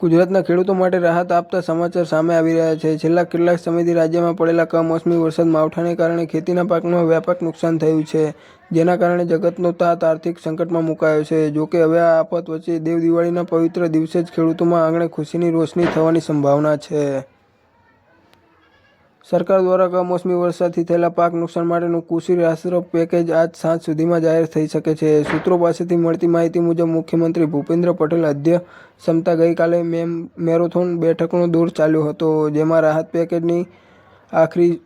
ગુજરાતના ખેડૂતો માટે રાહત આપતા સમાચાર સામે આવી રહ્યા છે. છેલ્લા કેટલાક સમયથી રાજ્યમાં પડેલા કમોસમી વરસાદ માવઠાને કારણે ખેતીના પાકમાં વ્યાપક નુકસાન થયું છે, જેના કારણે જગતનો તાત આર્થિક સંકટમાં મુકાયો છે. જોકે હવે આ આફત વચ્ચે દેવ દિવાળીના પવિત્ર દિવસે જ ખેડૂતોમાં આંગણે ખુશીની રોશની થવાની સંભાવના છે. સરકાર દ્વારા કમોસમી વરસાદથી થયેલા પાક નુકસાન માટેનું કૃષિ રાહત પેકેજ આજ સાંજ સુધીમાં જાહેર થઈ શકે છે. સૂત્રો પાસેથી મળતી માહિતી મુજબ, મુખ્યમંત્રી ભૂપેન્દ્ર પટેલ અધ્યક્ષમતા ગઈકાલે મેમ, મેરેથોન બેઠકનો દોર ચાલ્યો હતો, જેમાં રાહત પેકેજની આખરી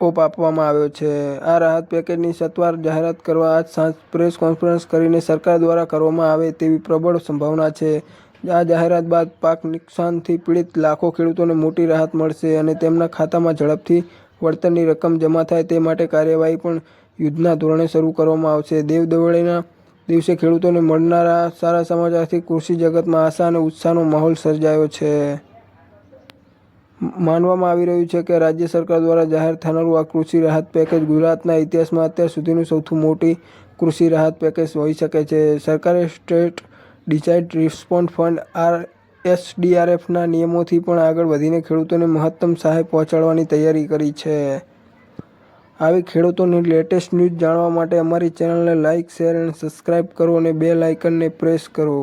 ઓપ આપવામાં આવ્યો છે. આ રાહત પેકેજની સત્વાર જાહેરાત કરવા આજ સાંજ પ્રેસ કોન્ફરન્સ કરીને સરકાર દ્વારા કરવામાં આવે તેવી પ્રબળ સંભાવના છે. આ જાહેરાત બાદ પાક નુકસાનથી પીડિત લાખો ખેડૂતોને મોટી રાહત મળશે અને તેમના ખાતામાં ઝડપથી વળતરની રકમ જમા થાય તે માટે કાર્યવાહી પણ યુદ્ધના ધોરણે શરૂ કરવામાં આવશે. દેવ દિવાળીના દિવસે ખેડૂતોને મળનારા સારા સમાચારથી કૃષિ જગતમાં આશા અને ઉત્સાહનો માહોલ સર્જાયો છે. માનવામાં આવી રહ્યું છે કે રાજ્ય સરકાર દ્વારા જાહેર થનારું આ કૃષિ રાહત પેકેજ ગુજરાતના ઇતિહાસમાં અત્યાર સુધીનું સૌથી મોટી કૃષિ રાહત પેકેજ હોઈ શકે છે. સરકારે state disaster response fund R એસડીઆરએફના નિયમોથી પણ આગળ વધીને ખેડૂતોને મહત્તમ સહાય પહોંચાડવાની તૈયારી કરી છે. આવી ખેડૂતોની લેટેસ્ટ ન્યૂઝ જાણવા માટે અમારી ચેનલને લાઇક, શેર અને સબસ્ક્રાઇબ કરો અને બેલ આઇકનને પ્રેસ કરો.